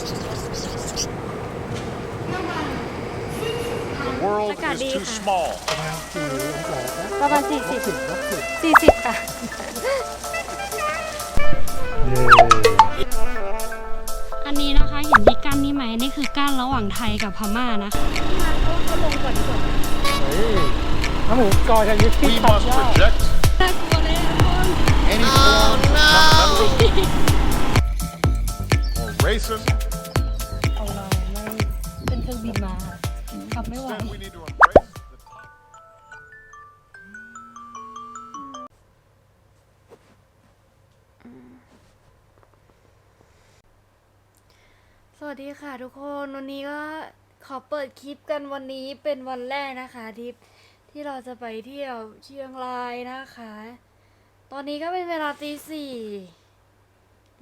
The world Saka is di too ka. small. ประมาณสี่สิบสี่สิบค่ะอันนี้นะคะเห็นที่กั้นนี่ไหมนี่คือกั้นระหว่างไทยกับพม่านะคะเขาลงก่อนดีกว่าน้ำหมูกรอยจะยึดที่ We ขอบ must ยอด reject น่ากลัวเลยทุกคน any form of meddling or racism. บินมาค่ะกลับไม่ไหว สวัสดีค่ะทุกคนวันนี้ก็ขอเปิดคลิปกันวันนี้เป็นวันแรกนะคะทริปที่เราจะไปเที่ยวเชียงรายนะคะ ตอนนี้ก็เป็นเวลาตีสี่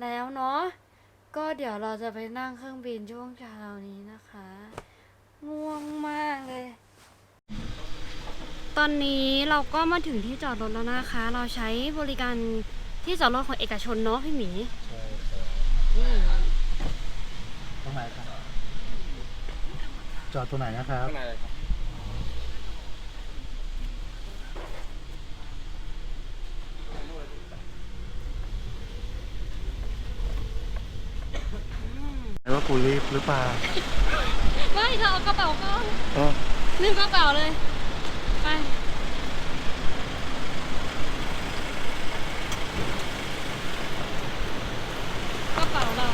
แล้วเนาะก็เดี๋ยวเราจะไปนั่งเครื่องบินช่วงเช้านี้นะคะ ง่วงมากเลย ตอนนี้เราก็มาถึงที่จอดรถแล้วนะคะ เราใช้บริการที่จอดรถของเอกชนเนาะพี่หมีอืมตรงไหนครับ จอดตรงไหนนะครับว่ากูรีบหรือเปล่า ไม่เธอเอากระเป๋าก่อนเออลืมกระเป๋าเลย ไป กระเป๋าเรา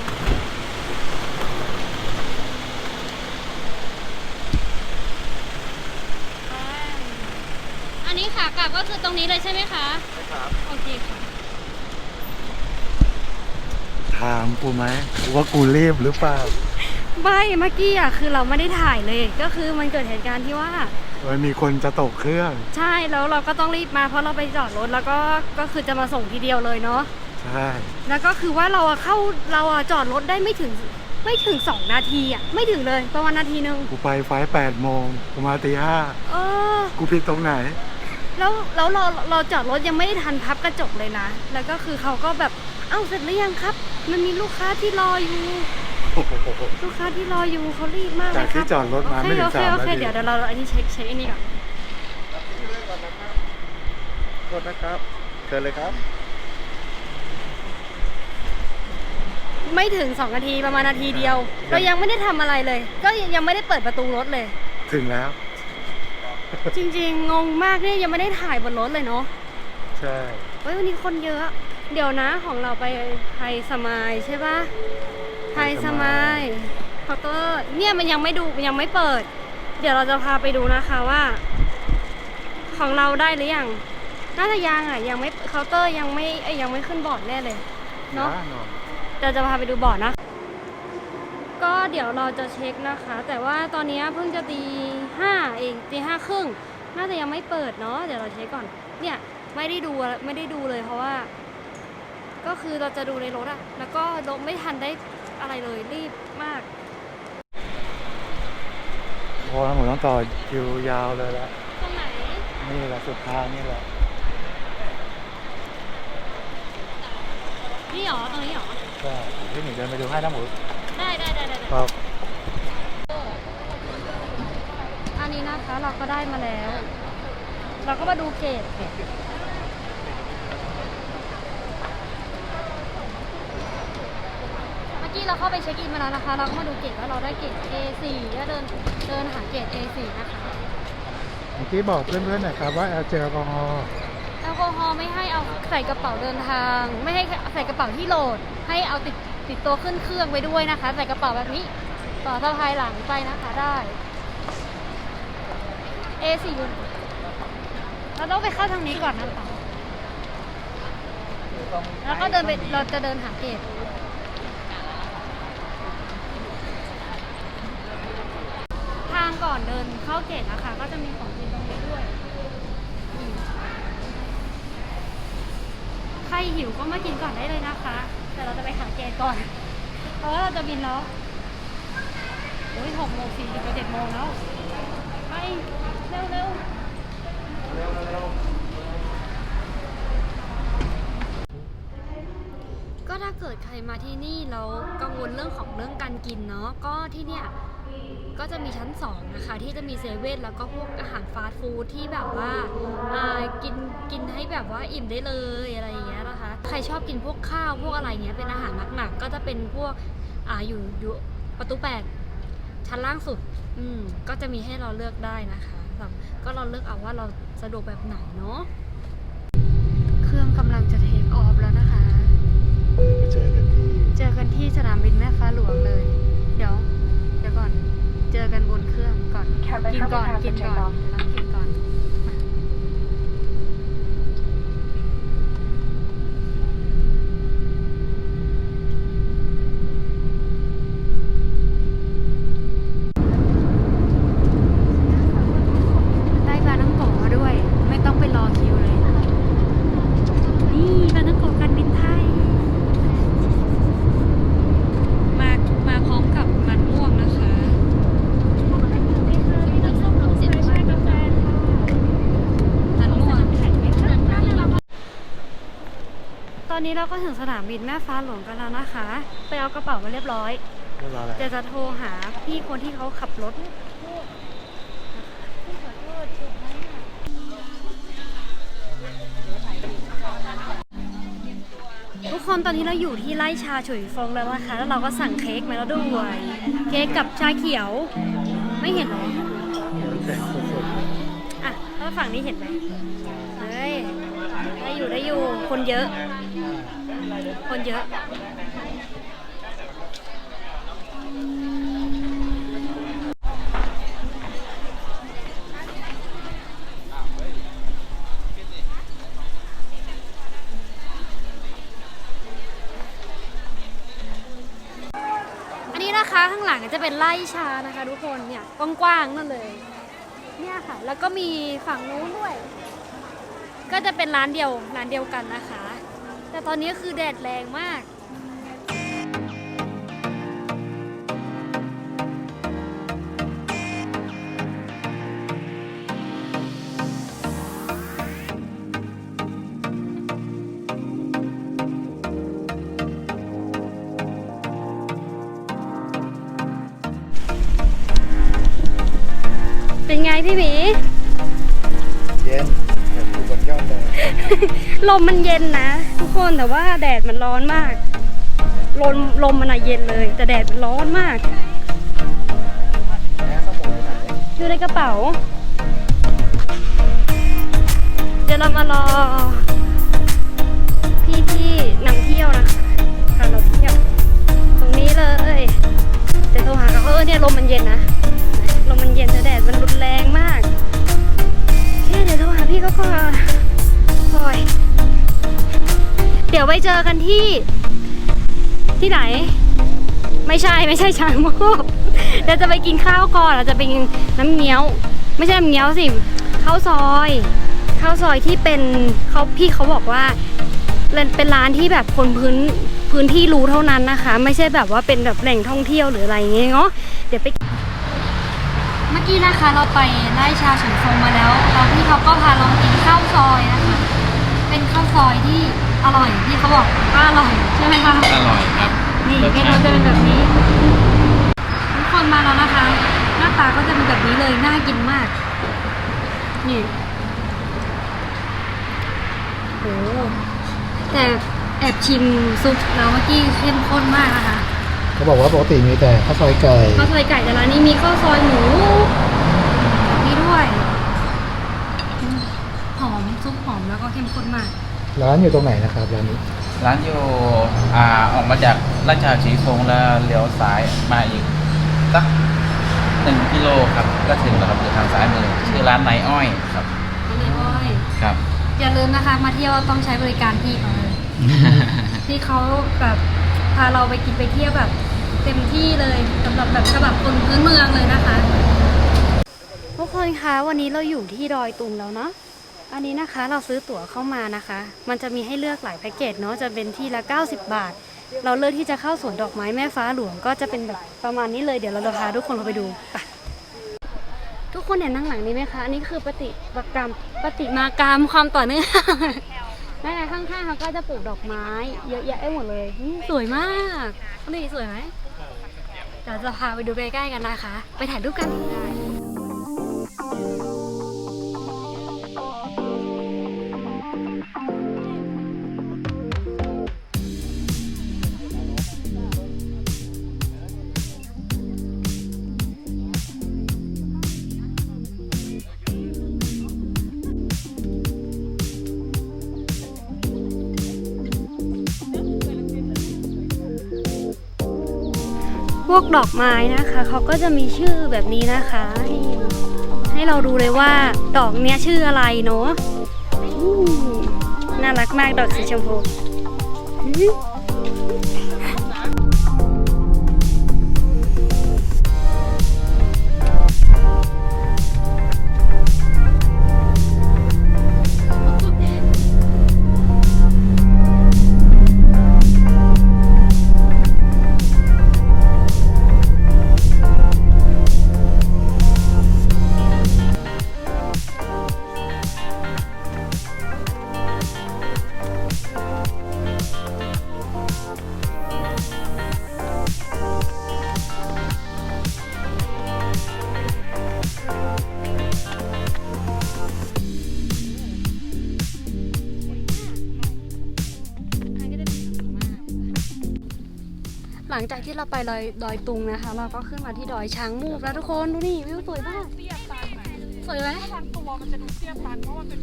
ไป อันนี้ขากลับก็คือตรงนี้เลยใช่ไหมคะ ใช่ครับ โอเคค่ะ ถามกูไหมว่ากูรีบหรือเปล่า ไม่เมื่อกี้อะคือเราไม่ได้ถ่ายเลย ก็คือมันเกิดเหตุการณ์ที่ว่า มันมีคนจะตกเครื่อง ใช่แล้วเราก็ต้องรีบมาเพราะเราไปจอดรถแล้วก็ก็คือจะมาส่งทีเดียวเลยเนาะใช่แล้วก็คือว่าเราอะเข้าเราอะจอดรถได้ไม่ถึงไม่ถึงสองนาทีอะไม่ถึงเลยประมาณนาทีนึงกูไปไฟแปดโมงกูมาตีห้าเออ กูผิดตรงไหน แล้วแล้วเราเราจอดรถยังไม่ได้ทันพับกระจกเลยนะ แล้วก็คือเขาก็แบบเอ้าเสร็จหรือยังครับ มันมีลูกค้าที่รออยู่ ลูกค้าที่รออยู่เขารีบมากเลยจากคที่รับจอดรถมาไม่ถึงโอเคสามโอเคนาทีเดี๋ยวเดี๋ยวเราอันนี้เช็คเช็คอันนี้ก่อนโทษนะครับเชิญเลยครับ ไม่ถึงสองนาทีประมาณนาทีเดียว เรายังไม่ได้ทำอะไรเลย ก็ยังไม่ได้เปิดประตูรถเลย ถึงแล้ว จริงๆ งงมากเนี่ยยังไม่ได้ถ่ายบนรถเลยเนาะใช่เฮ้ยวันนี้คนเยอะ เดี๋ยวนะของเราไปไทยสมายใช่ปะ ไทยสมายเคาน์เตอร์เนี่ยมันยังไม่ดูยังไม่เปิด เดี๋ยวเราจะพาไปดูนะคะว่า ของเราได้หรือยังน่าจะยังอะยังไม่เคาน์เตอร์ยังไม่เอ้ยยังไม่ขึ้นบอร์ดแน่เลยเนาะย่หอยเดี๋ยวจะพาไปดูบอร์ดนะ ก็เดี๋ยวเราจะเช็คนะคะ แต่ว่าตอนนี้เพิ่งจะตีห้าเองตีห้าครึ่งน่าจะยังไม่เปิดเนาะเดี๋ยวเราเช็คก่อน เนี่ยไม่ได้ดูอะไรไม่ได้ดูเลยเพราะว่า ก็คือเราจะดูในรถอะแล้วก็ลงไม่ทันได้ อะไรเลยรีบมากพอแล้วผมต้องต่อคิวยาวเลยละตรงไหนนี่แหละสุดทางนี่แหละนี่หรอตรงนี้หรอก็พี่หมีเดินไปดูให้นะหมูได้ได้ได้ได้ได้ครับอันนี้นะคะเราก็ได้มาแล้ว เราก็มาดูเกร ดเมื่อกี้เราเข้าไปเช็คอินมาแล้วนะคะ เราก็มาดูเกรดว่าเราได้เกรด A4 แล้วเดินเดินหาเกรด A4 นะคะเมื่อกี้บอกเพื่อนๆหน่อยครับว่าแอลเจลแอลกอฮอล์แอลกอฮอล์ไม่ให้เอาใส่กระเป๋าเดินทาง ไม่ให้ใส่กระเป๋าที่โหลด ให้เอาติดติดตัวขึ้นเครื่องไปด้วยนะคะ ใส่กระเป๋าแบบนี้ต่อสะพายหลังไปนะคะได้ A4 เราต้องไปเข้าทางนี้ก่อนนะคะแล้วก็เดินไปเราจะเดินหาเกตทาง ก่อนเดินเข้าเกตนะคะ ก็จะมีของกินตรงนี้ด้วย ใครหิวก็มากินก่อนได้เลยนะคะ แต่เราจะไปหาเกตก่อน เพราะว่าเราจะบินแล้วโอ้ยหกโมงสี่สิบไปเจ็ดโมงแล้วไปเร็วเร็วก็ก็ถ้าเกิดใครมาที่นี่แล้วกังวลเรื่องของเรื่องการกินเนาะก็ที่เนี่ย ก็จะมีชั้นสองนะคะที่จะมีเซเว่นแล้วก็พวกอาหารฟาสต์ฟู้ดที่แบบว่าอ่ากินกินให้แบบว่าอิ่มได้เลยอะไรอย่างเงี้ยนะคะ ใครชอบกินพวกข้าวพวกอะไรเงี้ยเป็นอาหารหนักๆก็จะเป็นพวกอ่าอยู่อยู่ประตูแปดชั้นล่างสุดอืมก็จะมีให้เราเลือกได้นะคะแบบก็เราเลือกเอาว่าเราสะดวกแบบไหนเนาะเครื่องกำลังจะเทคออฟแล้วนะคะไปเจอกันที่เจอกันที่สนามบินแม่ฟ้าหลวงเลย เดี๋ยวเดี๋ยวก่อน เจอกันบนเครื่องก่อน กินก่อน กินก่อนต้องกินก่อน ได้ปลาน้ำโกะมาด้วย ไม่ต้องไปรอคิวเลย นี่ปลาน้ำโกะการบินไทย มา มาพร้อมกับมันม่วงนะคะ มันม่วง ตอ นนี้เราก็ถึงสนามบินแม่ฟ้าหลวงกันแล้วนะคะ ไปเอากระเป๋ามาเรียบร้อยเรียบร้อยแล้วเดี๋ยวจะโทรหาพี่คนที่เขาขับรถทุกคนตอนนี้เราอยู่ที่ไร่ชาฉุยฟงแล้วนะคะ แล้วเราก็สั่งเค้กมาแล้วด้วยเค้กกับชาเขียว ไม่เห็นเหรอแข็งสุดอะแล้วฝั่งนี้เห็นไหมเฮ้ย ได้อยู่ได้อยู่ คนเยอะ คนเยอะ อันนี้นะคะข้างหลังจะเป็นไร่ชานะคะทุกคนเนี่ยกว้างๆนั่นเลย เนี่ยค่ะ แล้วก็มีฝั่งนู้นด้วย ก็จะเป็นร้านเดียวร้านเดียวกันนะคะ แต่ตอนนี้คือแดดแรงมาก ลมมันเย็นนะ ทุกคนแต่ว่าแดดมันร้อนมาก ลมลมมันอะเย็นเลย แต่แดดมันร้อนมาก อยู่ในกระเป๋า เดี๋ยวเรามารอ พี่ที่นำเที่ยวนะคะพาเราเที่ยว ตรงนี้เลยเดี๋ยวโทรหาเขาเออเนี่ยลมมันเย็นนะลมมันเย็นแต่แดดมันรุนแรงมากเคเดี๋ยวโทรหาพี่เขาก่อน เดี๋ยวไปเจอกันที่ ที่ไหน ไม่ใช่ไม่ใช่ช้างโมกเดี๋ยวจะไปกินข้าวก่อนเราจะไปกินน้ำเงี้ยว ไม่ใช่น้ำเงี้ยวสิข้าวซอยข้าวซอยที่เป็นเขาพี่เขาบอกว่าเป็นร้านที่แบบคนพื้นพื้นที่รู้เท่านั้นนะคะ ไม่ใช่แบบว่าเป็นแบบแหล่งท่องเที่ยวหรืออะไรอย่างเงี้ยเนาะเดี๋ยวไปเมื่อกี้นะคะเราไปไล่ชาฉุนฟงมาแล้วแล้วพี่เขาก็พาเรามากินข้าวซอยนะคะ เป็นข้าวซอยที่ อร่อยที่เขาบอกว่าอร่อยใช่ไหมคะอร่อยครับนี่รสเมชานูติจะเป็นแบบนี้ ทุกคนมาแล้วนะคะ หน้าตาก็จะเป็นแบบนี้เลยน่ากินมาก นี่โหแต่แอบชิมซุปแล้วเมื่อกี้เข้มข้นมากนะคะเขาบอกว่าปกติมีแต่ข้าวซอยไก่ข้าวซอยไก่แต่ร้านนี้มีข้าวซอยหมูแบบนี้ด้วยอืมหอมซุปหอมแล้วก็เข้มข้นมาก ร้านอยู่ตรงไหนนะครับร้านนี้ ร้านอยู่อ่าออกมาจากราชาชีฟงแล้วเลี้ยวซ้ายมาอีกสักหนึ่งกิโลครับก็ถึงแล้วครับอยู่ทางซ้ายมือชื่อร้านนายอ้อยครับอันนี้อ้อยครับ อย่าลืมนะคะ มาเที่ยวต้องใช้บริการพี่เขาเลยที่เขาแบบพาเราไปกินไปเที่ยวแบบ เต็มที่เลยสำหรับแบบฉบับคนพื้นเมืองเลยนะคะทุกคนคะวันนี้เราอยู่ที่ดอยตุงแล้วเนาะ อันนี้นะคะเราซื้อตั๋วเข้ามานะคะ มันจะมีให้เลือกหลายแพ็กเกจเนาะจะเป็นที่ละ 90 บาท เราเลือกที่จะเข้าสวนดอกไม้แม่ฟ้าหลวงก็จะเป็นแบบประมาณนี้เลยเดี๋ยวเราจะพาทุกคนเราไปดูไปทุกคนเห็นนั่งหลังนี้ไหมคะอันนี้คือปฏิมากรรมปฏิมากรรมความต่อเนื่องแม่ข้างๆเขาก็จะปลูกดอกไม้ เยอะแยะไปหมดเลยอืมสวยมากนี่สวยไหมเดี๋ยวจะพาไปดูใกล้ๆกันนะคะ ไปถ่ายรูปกัน วกดอกไม้นะคะเขาก็จะมีชื่อแบบนี้นะคะให้ให้เราดูเลยว่าดอกเนี้ยชื่ออะไรเนาะน่ารักมากดอกสีชมพู หลังจากที่เราไปดอยดอยตุงนะคะ เราก็ขึ้นมาที่ดอยช้างมูกแล้วทุกคนดูนี่วิวสวยมากสวยไหมบางตัวมันจะดูเตี้ยตันเพราะมันเป็น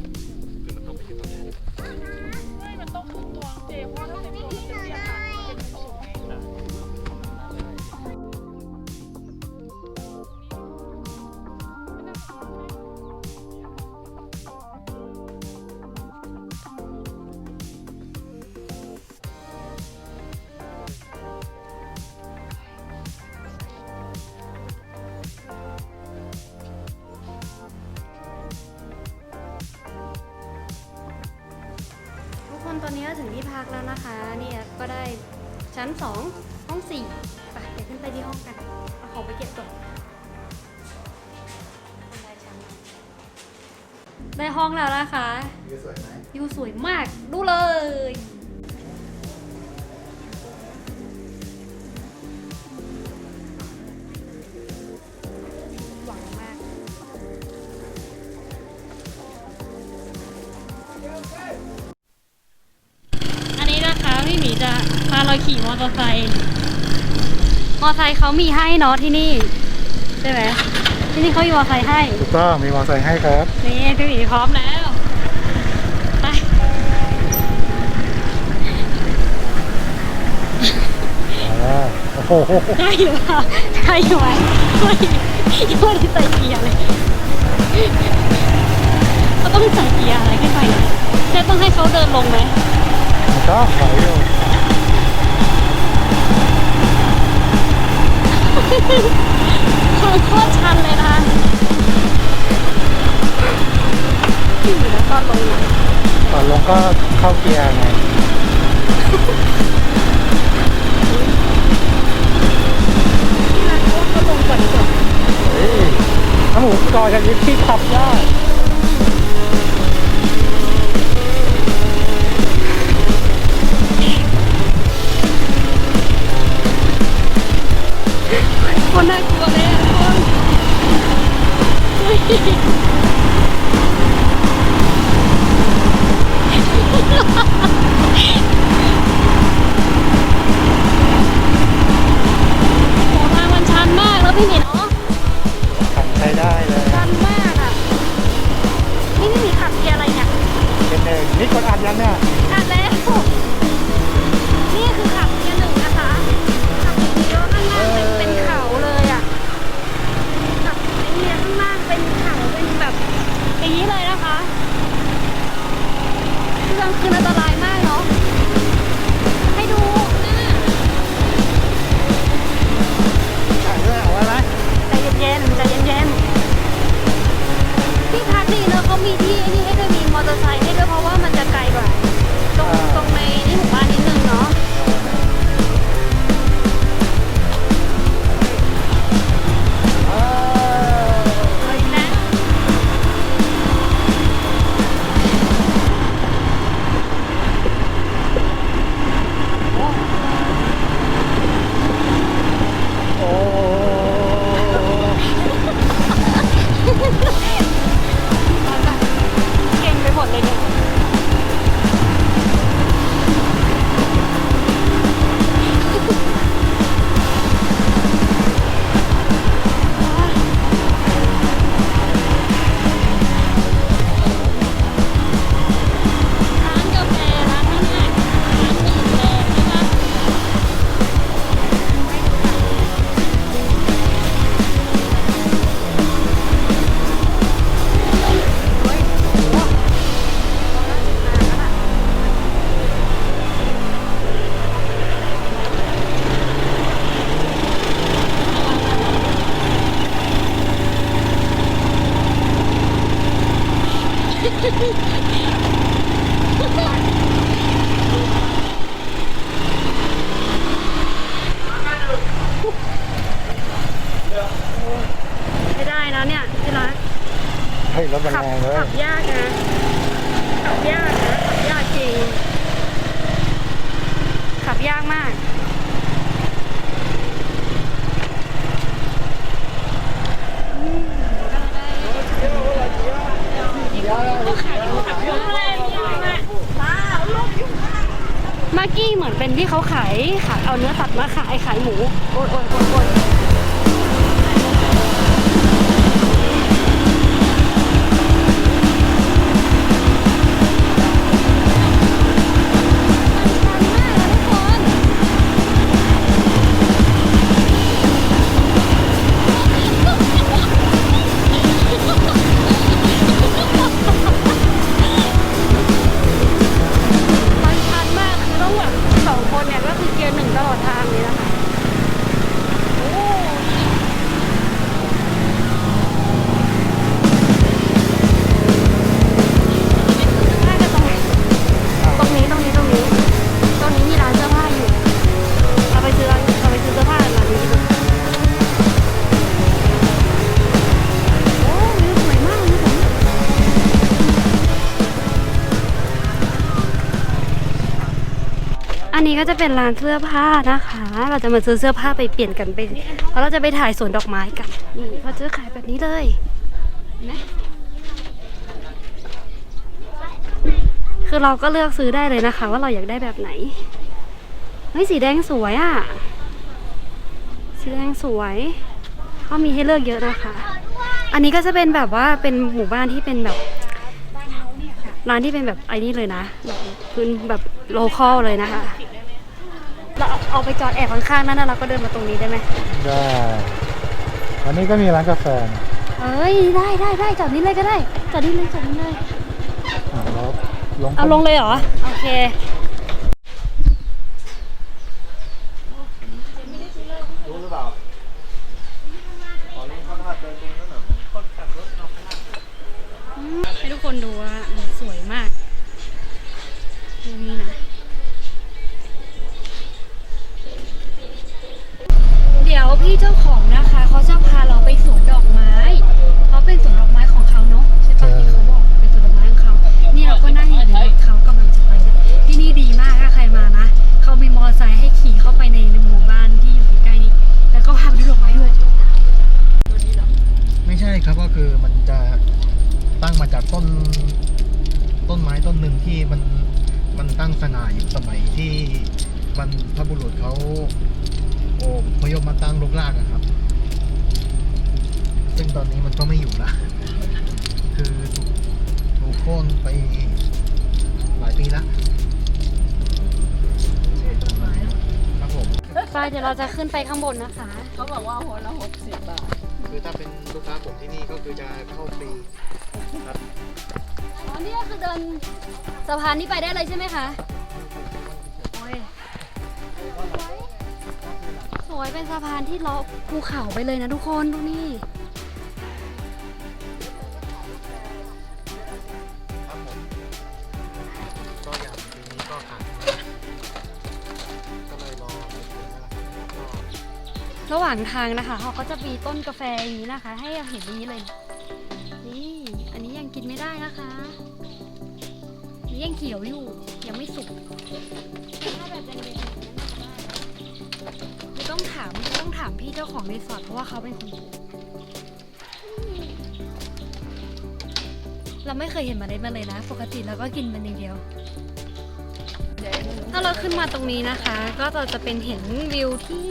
ตอนนี้ก็ถึงที่พักแล้วนะคะเนี่ยก็ได้ชั้น 2 ห้อง4ไปเดี๋ยวขึ้นไปที่ห้องกันเอาของไปเก็บก่อนได้ชั้นได้ห้องแล้วนะคะวิวสวยไหมวิวสวยมากดูเลย เราขี่มอเตอร์ไซค์มอเตอร์ไซค์เขามีให้เนาะที่นี่ใช่ไหมที่นี่เขามีมอเตอร์ไซค์ให้ถูกต้องมีมอเตอร์ไซค์ให้ครับ นี่พี่หมีพร้อมแล้วไปอ่าโอ้โหได้อยู่ค่ะได้อยู่ไหมไม่ยังไม่ได้ใส่เกียร์เลยเขาต้องใส่เกียร์อะไรขึ้นไปเนี่ยจะต้องให้เขาเดินลงไหม มันก็ไหวอยู่ ทางโคตรชันเลยนะคะที่อยู่แล้วก็ลงมาก่อนลงก็เข้าเกียร์ไงที่ร้านเขาว่าเขาลงก่อนดีกว่าเฮ้ยน้ำหมูกอจะยึดที่ขับได้ค โหทางมันชันมากแล้วพี่หมีเนาะ เป็นที่เขาขายขายเอาเนื้อสัตว์มาขายขายหมูโอยโอยโอย ก็จะเป็นร้านเสื้อผ้านะคะ เราจะมาซื้อเสื้อผ้าไปเปลี่ยนกันไปเพราะเราจะไปถ่ายสวนดอกไม้กัน นี่เขาจะขายแบบนี้เลยเห็นไหมคือเราก็เลือกซื้อได้เลยนะคะ ว่าเราอยากได้แบบไหน เฮ้ยสีแดงสวยอะ่ะ สีแดงสวยเขามีให้เลือกเยอะนะคะ อันนี้ก็จะเป็นแบบว่าเป็นหมู่บ้านที่เป็นแบบร้านที่เป็นแบบไอ้นี่เลยนะแบบพื้นแบบโลคอลเลยนะคะ เราเอาไปจอดแอบข้างๆนั่นแล้วเราก็เดินมาตรงนี้ได้ไหมได้วันนี้ก็มีร้านกาแฟนะเอ้ยได้ได้ได้จอดนี้เลยก็ได้จอดนี้เลยจอดนี้เลยอะแล้วลงเอาลงเลยเหรอโอเค พี่เจ้าของนะคะ เขาจะพาเราไปสวนดอกไม้เขาเป็นสวนดอกไม้ของเขาเนาะใช่ปะที่เขาบอกเป็นสวนดอกไม้ของเขานี่เราก็นั่งอยู่ในรถเขากำลังจะไปนะที่นี่ดีมากถ้าใครมานะเขามีมอเตอร์ไซค์ให้ขี่เข้าไปในหมู่บ้านที่อยู่ใกล้ๆนี้แล้วก็พาไปดูดอกไม้ด้วยไม่ใช่ครับก็คือมันจะตั้งมาจากต้นต้นไม้ต้นหนึ่งที่มันมันตั้งสง่าอยู่สมัยที่บรรพบุรุษเขา โอ้พยพมาตั้งรกรากอะครับ ซึ่งตอนนี้มันก็ไม่อยู่ละคือถูกถูกโค่นไปหลายปีล้วครับผม ไปเดี๋ยวเราจะขึ้นไปข้างบนนะคะ เขาบอกว่าหัวละหกสิบบาท คือถ้าเป็นลูกค้าผมที่นี่ก็คือจะเข้าฟรีครับ อ๋อนี่ก็คือเดินสะพานนี้ไปได้เลยใช่ไหมคะ ยเป็นสะพานที่เลาะภูเขาไปเลยนะทุกคนดูนี่ครับผมก็อย่างปีนี้ก็ขาดก็เลยรอไปเดือนแล้วก็ระหว่างทางนะคะเขาก็จะมีต้นกาแฟอย่างนี้นะคะ ให้เราเห็นนี้เลย นี่ อันนี้ยังกินไม่ได้นะคะนี่ยังเขียวอยู่ยังไม่สุกถ้าแบบแดงๆ ต้องถามต้องถามพี่เจ้าของรีสอร์ทเพราะว่าเขาเป็นคนปลูกเราไม่เคยเห็นเมล็ดมันเลยนะ ปกติเราก็กินมันอย่างเดียว ถ้าเราขึ้นมาตรงนี้นะคะ ก็จะจะเป็นเห็นวิวที่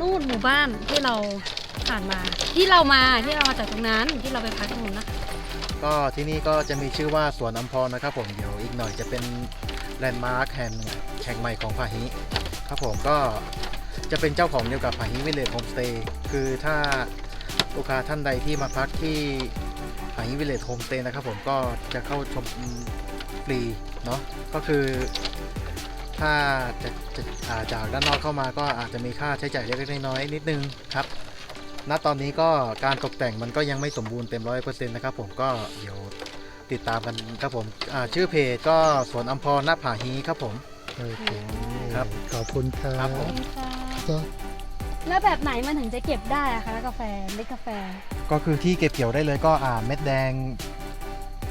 นู่นหมู่บ้านที่เราผ่านมาที่เรามาที่เรามาจากตรงนั้นที่เราไปพักตรงนู้นนะคะก็ที่นี่ก็จะมีชื่อว่าสวนอัมพรนะครับ ผมเดี๋ยวอีกหน่อยจะเป็นแลนด์มาร์คแห่งแห่งใหม่ของพาหิครับผมก็ จะเป็นเจ้าของเดียวกับพาหิวิลเลจโฮมสเตย์คือถ้าลูกค้าท่านใดที่มาพักที่พาหิวิลเลจโฮมสเตย์นะครับผมก็จะเข้าชมฟรีเนาะก็คือถ้าจะจะอ่าจากด้านนอกเข้ามาก็อาจจะมีค่าใช้จ่ายเล็กๆน้อยๆนิดนึงครับณตอนนี้ก็การตกแต่งมันก็ยังไม่สมบูรณ์เต็มร้อยเปอร์เซ็นต์นะครับผมก็เดี๋ยวติดตามกันครับผมอ่าชื่อเพจก็สวนอัมพรหน้าผาฮีครับผมโอเคครับขอบคุณครัครับ บผมก็แล้วแบบไหนมันถึงจะเก็บได้อะคะกาแฟเม็ดกาแฟ ก็คือที่เก็บเกี่ยวได้เลยก็อ่าเม็ดแดง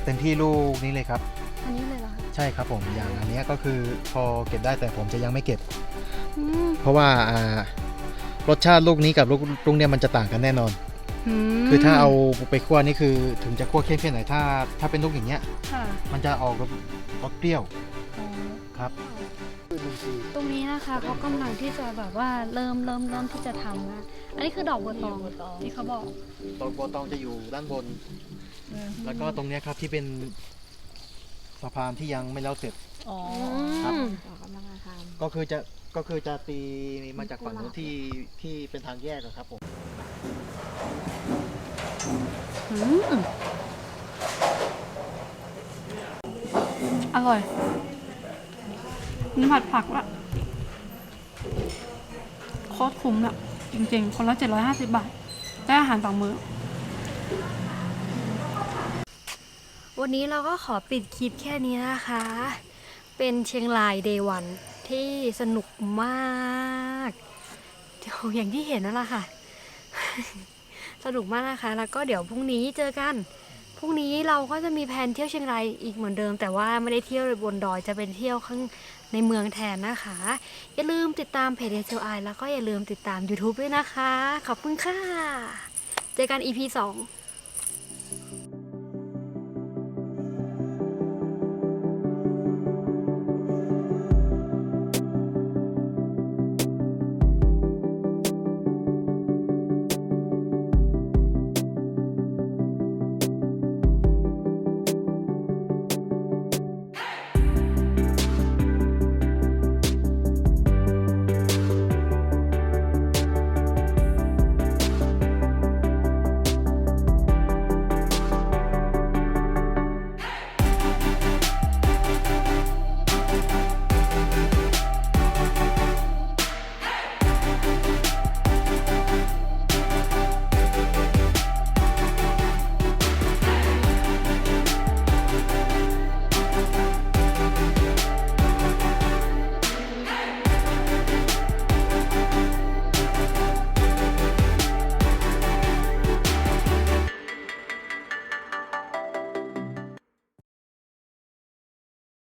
เต็มที่ลูกนี้เลยครับ อันนี้เลยเหรอคะใช่ครับผมอย่างอันเนี้ยก็คือพอเก็บได้แต่ผมจะยังไม่เก็บ อืมเพราะว่าอ่ารสชาติลูกนี้กับลูกลูกเนี่ยมันจะต่างกันแน่นอนมคือถ้าเอาไปคั่วนี่คือถึงจะคั่วเข้มแค่ไหนถ้าถ้าเป็นลูกอย่างเงี้ย ค่ะมันจะออกรสรสเปรี้ยวอ๋อครับ ตรงนี้นะคะเขากำลังที่จะแบบว่าเริ่มเริ่มเริ่มที่จะทำนะอันนี้คือดอกบัวตองที่เขาบอกตอกบัวตองจะอยู่ด้านบน แล้วก็ตรงเนี้ยครับที่เป็นสะพานที่ยังไม่แล้วเสร็จ อ๋อครับ อืมก็คือจะก็คือจะตีมาจากฝั่งนู้นที่ที่เป็นทางแยกอะครับผม อืมอร่อย นี่ผัดผักละโคตรคุ้มอะจริงๆ คนละ 750 บาท ได้อาหารสองมื้อ วันนี้เราก็ขอปิดคลิปแค่นี้นะคะ เป็นเชียงรายเดย์วันที่สนุกมากเดี๋ยอย่างที่เห็นนั่นแหละค่ะ สนุกมากนะคะ แล้วก็เดี๋ยวพรุ่งนี้เจอกัน พรุ่งนี้เราก็จะมีแผนเที่ยวเชียงรายอีกเหมือนเดิม แต่ว่าไม่ได้เที่ยวบนดอย จะเป็นเที่ยวข้าง ในเมืองแทนนะคะ อย่าลืมติดตามเพจเซลไอแล้วก็อย่าลืมติดตาม YouTube ด้วยนะคะ ขอบคุณค่ะ เจอกัน EP 2